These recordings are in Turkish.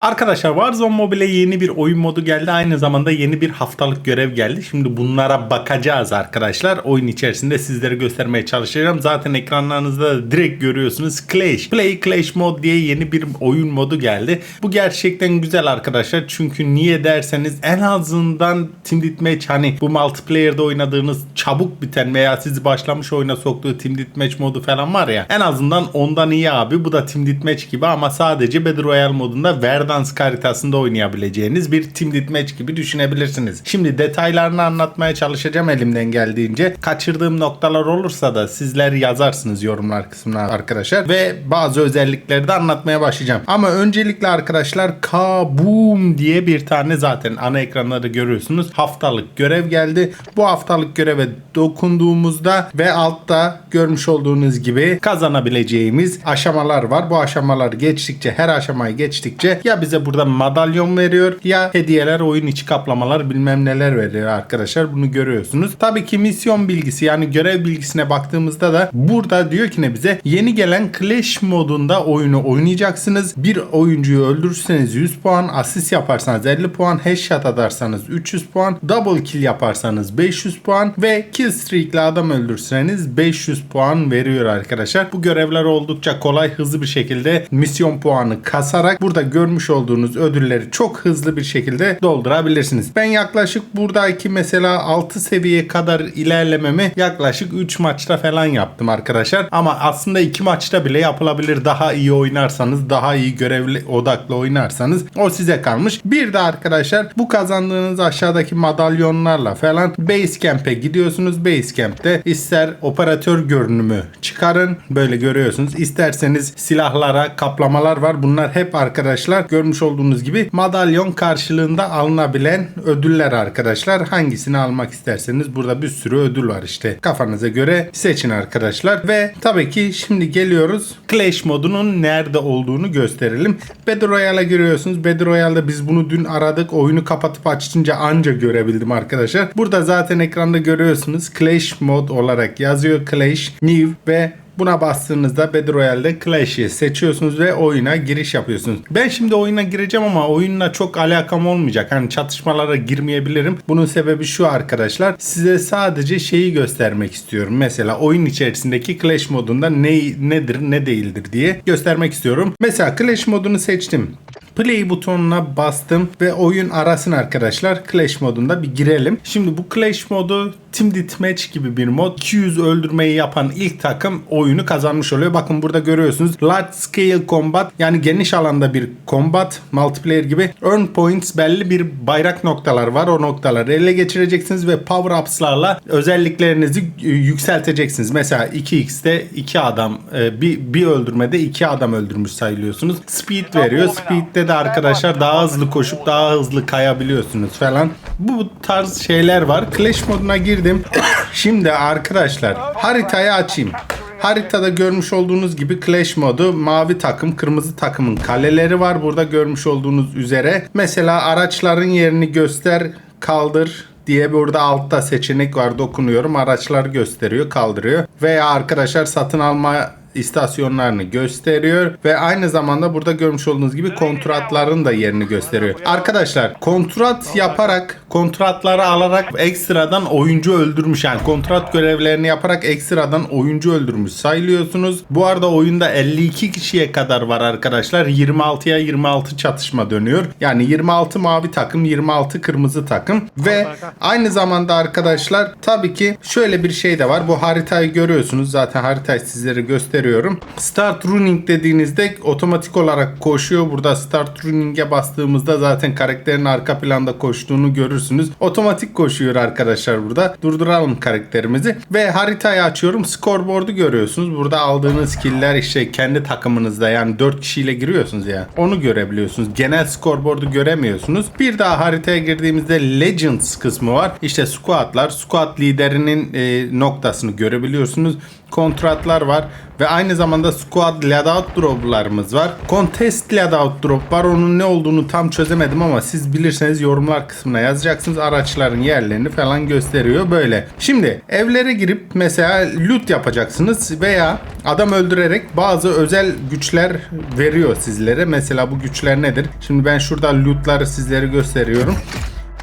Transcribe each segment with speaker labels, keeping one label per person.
Speaker 1: Arkadaşlar Warzone Mobile yeni bir oyun modu geldi. Aynı zamanda yeni bir haftalık görev geldi. Şimdi bunlara bakacağız arkadaşlar. Oyun içerisinde sizlere göstermeye çalışacağım. Zaten ekranlarınızda da direkt görüyorsunuz. Clash. Play Clash Mod diye yeni bir oyun modu geldi. Bu gerçekten güzel arkadaşlar. Çünkü niye derseniz en azından Team Deathmatch hani bu multiplayer'da oynadığınız çabuk biten veya sizi başlamış oyuna soktuğu Team Deathmatch modu falan var ya. En azından ondan iyi abi. Bu da Team Deathmatch gibi ama sadece Battle Royale modunda Verdansk haritasında oynayabileceğiniz bir Team Deathmatch gibi düşünebilirsiniz. Şimdi detaylarını anlatmaya çalışacağım elimden geldiğince. Kaçırdığım noktalar olursa da sizler yazarsınız yorumlar kısmına arkadaşlar. Ve bazı özellikleri de anlatmaya başlayacağım. Ama öncelikle arkadaşlar Kaboom diye bir tane zaten ana ekranları görüyorsunuz. Haftalık görev geldi. Bu haftalık göreve dokunduğumuzda ve altta görmüş olduğunuz gibi kazanabileceğimiz aşamalar var. Bu aşamalar geçtikçe her aşamayı geçtikçe ya bize burada madalyon veriyor ya hediyeler oyun içi kaplamalar bilmem neler veriyor arkadaşlar. Bunu görüyorsunuz. Tabii ki misyon bilgisi yani görev bilgisine baktığımızda da burada diyor ki ne bize yeni gelen Clash modunda oyunu oynayacaksınız. Bir oyuncuyu öldürürseniz 100 puan, asist yaparsanız 50 puan, headshot atarsanız 300 puan, double kill yaparsanız 500 puan ve kill streak'le adam öldürseniz 500 puan veriyor arkadaşlar. Bu görevler oldukça kolay hızlı bir şekilde misyon puanı kasarak burada görmüş olduğunuz ödülleri çok hızlı bir şekilde doldurabilirsiniz. Ben yaklaşık buradaki mesela 6 seviye kadar ilerlememi yaklaşık 3 maçta falan yaptım arkadaşlar. Ama aslında 2 maçta bile yapılabilir. Daha iyi oynarsanız, daha iyi görevli odaklı oynarsanız o size kalmış. Bir de arkadaşlar bu kazandığınız aşağıdaki madalyonlarla falan base camp'e gidiyorsunuz. Base camp'te ister operatör görünümü çıkarın. Böyle görüyorsunuz. İsterseniz silahlara kaplamalar var. Bunlar hep arkadaşlar görmüş olduğunuz gibi madalyon karşılığında alınabilen ödüller arkadaşlar. Hangisini almak isterseniz burada bir sürü ödül var işte. Kafanıza göre seçin arkadaşlar. Ve tabii ki şimdi geliyoruz Clash modunun nerede olduğunu gösterelim. Battle Royale'a giriyorsunuz. Battle Royale'da biz bunu dün aradık. Oyunu kapatıp açınca anca görebildim arkadaşlar. Burada zaten ekranda görüyorsunuz. Clash mod olarak yazıyor. Clash, New ve Buna bastığınızda Battle Royale'de Clash'i seçiyorsunuz ve oyuna giriş yapıyorsunuz. Ben şimdi oyuna gireceğim ama oyunla çok alakam olmayacak. Hani çatışmalara girmeyebilirim. Bunun sebebi şu arkadaşlar. Size sadece şeyi göstermek istiyorum. Mesela oyun içerisindeki Clash modunda ne nedir ne değildir diye göstermek istiyorum. Mesela Clash modunu seçtim. Play butonuna bastım ve oyun arasın arkadaşlar. Clash modunda bir girelim. Şimdi bu Clash modu Team Deathmatch gibi bir mod. 200 öldürmeyi yapan ilk takım oyunu kazanmış oluyor. Bakın burada görüyorsunuz. Large Scale Combat yani geniş alanda bir combat multiplayer gibi earn points belli bir bayrak noktalar var. O noktaları ele geçireceksiniz ve power ups'larla özelliklerinizi yükselteceksiniz. Mesela 2x'te 2 adam e, bir, bir öldürmede 2 adam öldürmüş sayılıyorsunuz. Speed veriyor. Speed'de de arkadaşlar daha hızlı koşup daha hızlı kayabiliyorsunuz falan. Bu tarz şeyler var. Clash moduna girdim. Şimdi arkadaşlar haritayı açayım. Haritada görmüş olduğunuz gibi Clash modu mavi takım kırmızı takımın kaleleri var. Burada görmüş olduğunuz üzere. Mesela araçların yerini göster kaldır diye burada altta seçenek var dokunuyorum. Araçlar gösteriyor kaldırıyor. Veya arkadaşlar satın alma istasyonlarını gösteriyor ve aynı zamanda burada görmüş olduğunuz gibi kontratların da yerini gösteriyor. Arkadaşlar kontrat yaparak kontratları alarak ekstradan oyuncu öldürmüş yani kontrat görevlerini yaparak ekstradan oyuncu öldürmüş sayılıyorsunuz. Bu arada oyunda 52 kişiye kadar var arkadaşlar. 26'ya 26 çatışma dönüyor. Yani 26 mavi takım 26 kırmızı takım ve aynı zamanda arkadaşlar tabii ki şöyle bir şey de var. Bu haritayı görüyorsunuz. Zaten haritayı sizlere gösteriyorum gösteriyorum. Start running dediğinizde otomatik olarak koşuyor. Burada start running'e bastığımızda zaten karakterin arka planda koştuğunu görürsünüz. Otomatik koşuyor arkadaşlar burada. Durduralım karakterimizi ve haritayı açıyorum. Scoreboard'u görüyorsunuz. Burada aldığınız killer işte kendi takımınızda yani 4 kişiyle giriyorsunuz ya. Onu görebiliyorsunuz. Genel scoreboard'u göremiyorsunuz. Bir daha haritaya girdiğimizde Legends kısmı var. İşte squadlar, squad liderinin e, noktasını görebiliyorsunuz kontratlar var. Ve aynı zamanda squad loadout droplarımız var. Contest loadout drop var. Onun ne olduğunu tam çözemedim ama siz bilirseniz yorumlar kısmına yazacaksınız. Araçların yerlerini falan gösteriyor böyle. Şimdi evlere girip mesela loot yapacaksınız veya adam öldürerek bazı özel güçler veriyor sizlere. Mesela bu güçler nedir? Şimdi ben şurada lootları sizlere gösteriyorum.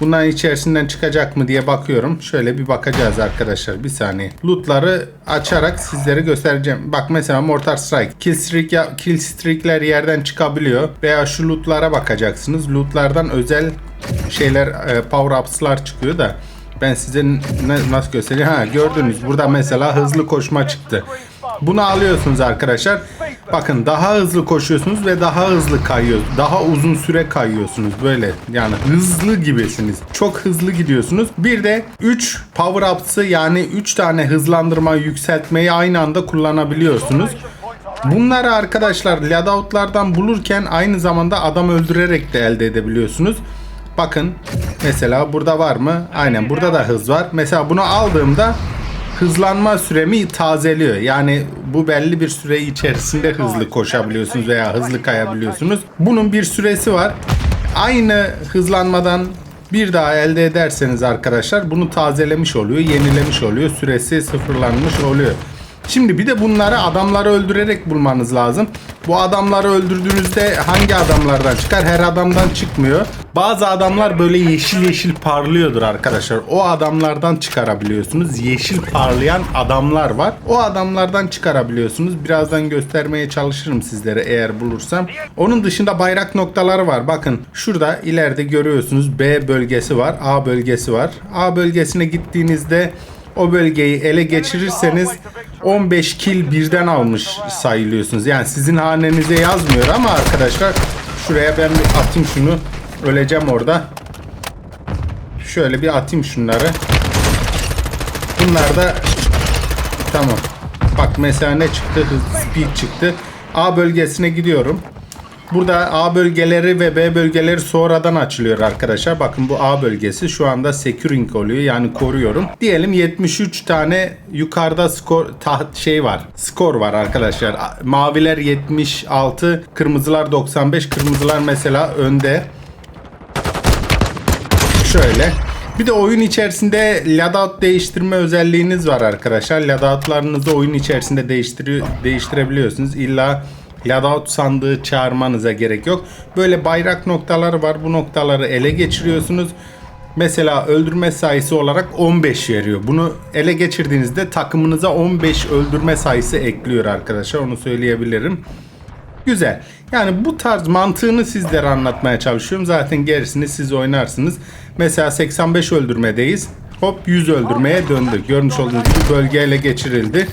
Speaker 1: Bunların içerisinden çıkacak mı diye bakıyorum. Şöyle bir bakacağız arkadaşlar. Bir saniye. Lootları açarak sizlere göstereceğim. Bak mesela Mortar Strike. Kill, streak ya, kill yerden çıkabiliyor. Veya şu lootlara bakacaksınız. Lootlardan özel şeyler e, power ups'lar çıkıyor da ben size nasıl göstereyim? Ha gördünüz burada mesela hızlı koşma çıktı. Bunu alıyorsunuz arkadaşlar. Bakın daha hızlı koşuyorsunuz ve daha hızlı kayıyorsunuz. Daha uzun süre kayıyorsunuz böyle. Yani hızlı gibisiniz. Çok hızlı gidiyorsunuz. Bir de 3 power ups'ı yani 3 tane hızlandırma yükseltmeyi aynı anda kullanabiliyorsunuz. Bunları arkadaşlar loadoutlardan bulurken aynı zamanda adam öldürerek de elde edebiliyorsunuz. Bakın mesela burada var mı? Aynen burada da hız var. Mesela bunu aldığımda hızlanma süremi tazeliyor. Yani bu belli bir süre içerisinde hızlı koşabiliyorsunuz veya hızlı kayabiliyorsunuz. Bunun bir süresi var. Aynı hızlanmadan bir daha elde ederseniz arkadaşlar bunu tazelemiş oluyor, yenilemiş oluyor, süresi sıfırlanmış oluyor. Şimdi bir de bunları adamları öldürerek bulmanız lazım. Bu adamları öldürdüğünüzde hangi adamlardan çıkar? Her adamdan çıkmıyor. Bazı adamlar böyle yeşil yeşil parlıyordur arkadaşlar. O adamlardan çıkarabiliyorsunuz. Yeşil parlayan adamlar var. O adamlardan çıkarabiliyorsunuz. Birazdan göstermeye çalışırım sizlere eğer bulursam. Onun dışında bayrak noktaları var. Bakın şurada ileride görüyorsunuz B bölgesi var. A bölgesi var. A bölgesine gittiğinizde o bölgeyi ele geçirirseniz 15 kill birden almış sayılıyorsunuz. Yani sizin hanenize yazmıyor ama arkadaşlar şuraya ben bir atayım şunu. Öleceğim orada. Şöyle bir atayım şunları. Bunlar da tamam. Bak mesela ne çıktı? Speed çıktı. A bölgesine gidiyorum. Burada A bölgeleri ve B bölgeleri sonradan açılıyor arkadaşlar. Bakın bu A bölgesi şu anda securing oluyor. Yani koruyorum. Diyelim 73 tane yukarıda skor taht şey var. Skor var arkadaşlar. Maviler 76, kırmızılar 95. Kırmızılar mesela önde. Şöyle. Bir de oyun içerisinde loadout değiştirme özelliğiniz var arkadaşlar. Loadoutlarınızı oyun içerisinde değiştiriyor, değiştirebiliyorsunuz. İlla loadout sandığı çağırmanıza gerek yok. Böyle bayrak noktaları var. Bu noktaları ele geçiriyorsunuz. Mesela öldürme sayısı olarak 15 veriyor. Bunu ele geçirdiğinizde takımınıza 15 öldürme sayısı ekliyor arkadaşlar. Onu söyleyebilirim. Güzel. Yani bu tarz mantığını sizlere anlatmaya çalışıyorum. Zaten gerisini siz oynarsınız. Mesela 85 öldürmedeyiz. Hop 100 öldürmeye döndü. Görmüş olduğunuz gibi bölgeyle geçirildi.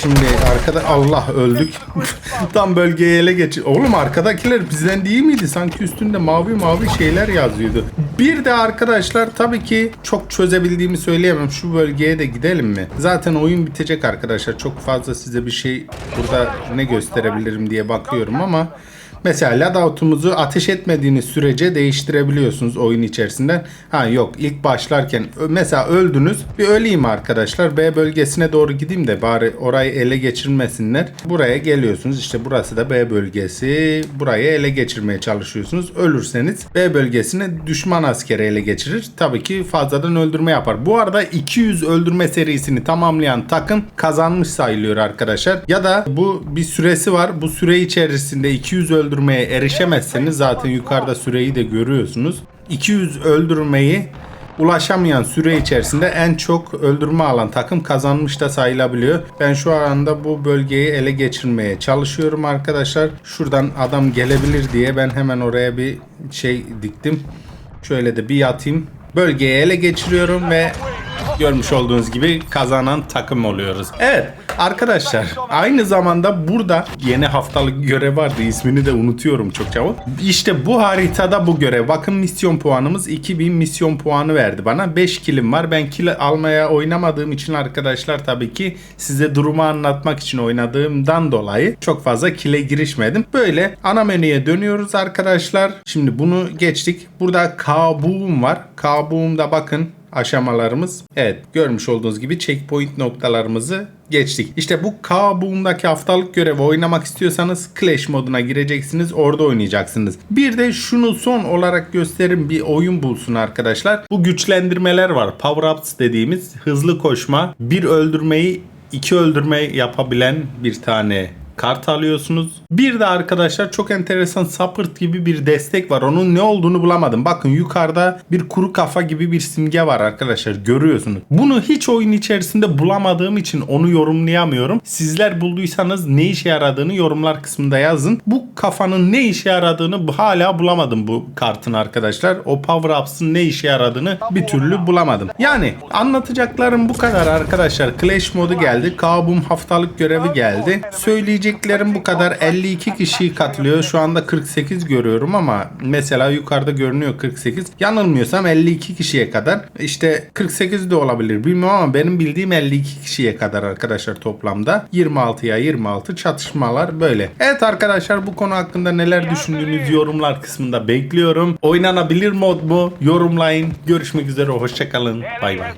Speaker 1: Şimdi arkada Allah öldük. Tam bölgeye ele geç. Oğlum arkadakiler bizden değil miydi? Sanki üstünde mavi mavi şeyler yazıyordu. Bir de arkadaşlar tabii ki çok çözebildiğimi söyleyemem. Şu bölgeye de gidelim mi? Zaten oyun bitecek arkadaşlar. Çok fazla size bir şey burada ne gösterebilirim diye bakıyorum ama Mesela loadout'umuzu ateş etmediğiniz sürece değiştirebiliyorsunuz oyun içerisinde. Ha yok ilk başlarken mesela öldünüz. Bir öleyim arkadaşlar. B bölgesine doğru gideyim de bari orayı ele geçirmesinler. Buraya geliyorsunuz. İşte burası da B bölgesi. Burayı ele geçirmeye çalışıyorsunuz. Ölürseniz B bölgesine düşman askeri ele geçirir. Tabii ki fazladan öldürme yapar. Bu arada 200 öldürme serisini tamamlayan takım kazanmış sayılıyor arkadaşlar. Ya da bu bir süresi var. Bu süre içerisinde 200 öldürme öldürmeye erişemezseniz zaten yukarıda süreyi de görüyorsunuz. 200 öldürmeyi ulaşamayan süre içerisinde en çok öldürme alan takım kazanmış da sayılabiliyor. Ben şu anda bu bölgeyi ele geçirmeye çalışıyorum arkadaşlar. Şuradan adam gelebilir diye ben hemen oraya bir şey diktim. Şöyle de bir yatayım. Bölgeyi ele geçiriyorum ve görmüş olduğunuz gibi kazanan takım oluyoruz. Evet arkadaşlar aynı zamanda burada yeni haftalık görev vardı ismini de unutuyorum çok çabuk. İşte bu haritada bu görev. Bakın misyon puanımız 2000 misyon puanı verdi bana. 5 kilim var. Ben kill almaya oynamadığım için arkadaşlar tabii ki size durumu anlatmak için oynadığımdan dolayı çok fazla kile girişmedim. Böyle ana menüye dönüyoruz arkadaşlar. Şimdi bunu geçtik. Burada kabuğum var. Kabuğumda bakın aşamalarımız. Evet görmüş olduğunuz gibi checkpoint noktalarımızı geçtik. İşte bu kabuğundaki haftalık görevi oynamak istiyorsanız Clash moduna gireceksiniz. Orada oynayacaksınız. Bir de şunu son olarak gösterin bir oyun bulsun arkadaşlar. Bu güçlendirmeler var. Power ups dediğimiz hızlı koşma, bir öldürmeyi iki öldürme yapabilen bir tane kart alıyorsunuz. Bir de arkadaşlar çok enteresan Support gibi bir destek var. Onun ne olduğunu bulamadım. Bakın yukarıda bir kuru kafa gibi bir simge var arkadaşlar. Görüyorsunuz. Bunu hiç oyun içerisinde bulamadığım için onu yorumlayamıyorum. Sizler bulduysanız ne işe yaradığını yorumlar kısmında yazın. Bu kafanın ne işe yaradığını hala bulamadım bu kartın arkadaşlar. O Power Ups'ın ne işe yaradığını bir türlü bulamadım. Yani anlatacaklarım bu kadar arkadaşlar. Clash modu geldi. Kabum haftalık görevi geldi. Söyleyeceklerim bu kadar. 52 kişi katılıyor. Şu anda 48 görüyorum ama mesela yukarıda görünüyor 48. Yanılmıyorsam 52 kişiye kadar. İşte 48 de olabilir bilmiyorum ama benim bildiğim 52 kişiye kadar arkadaşlar toplamda. 26'ya 26 çatışmalar böyle. Evet arkadaşlar bu konu hakkında neler düşündüğünüz yorumlar kısmında bekliyorum. Oynanabilir mod mu? Yorumlayın. Görüşmek üzere. Hoşçakalın. Bay bay.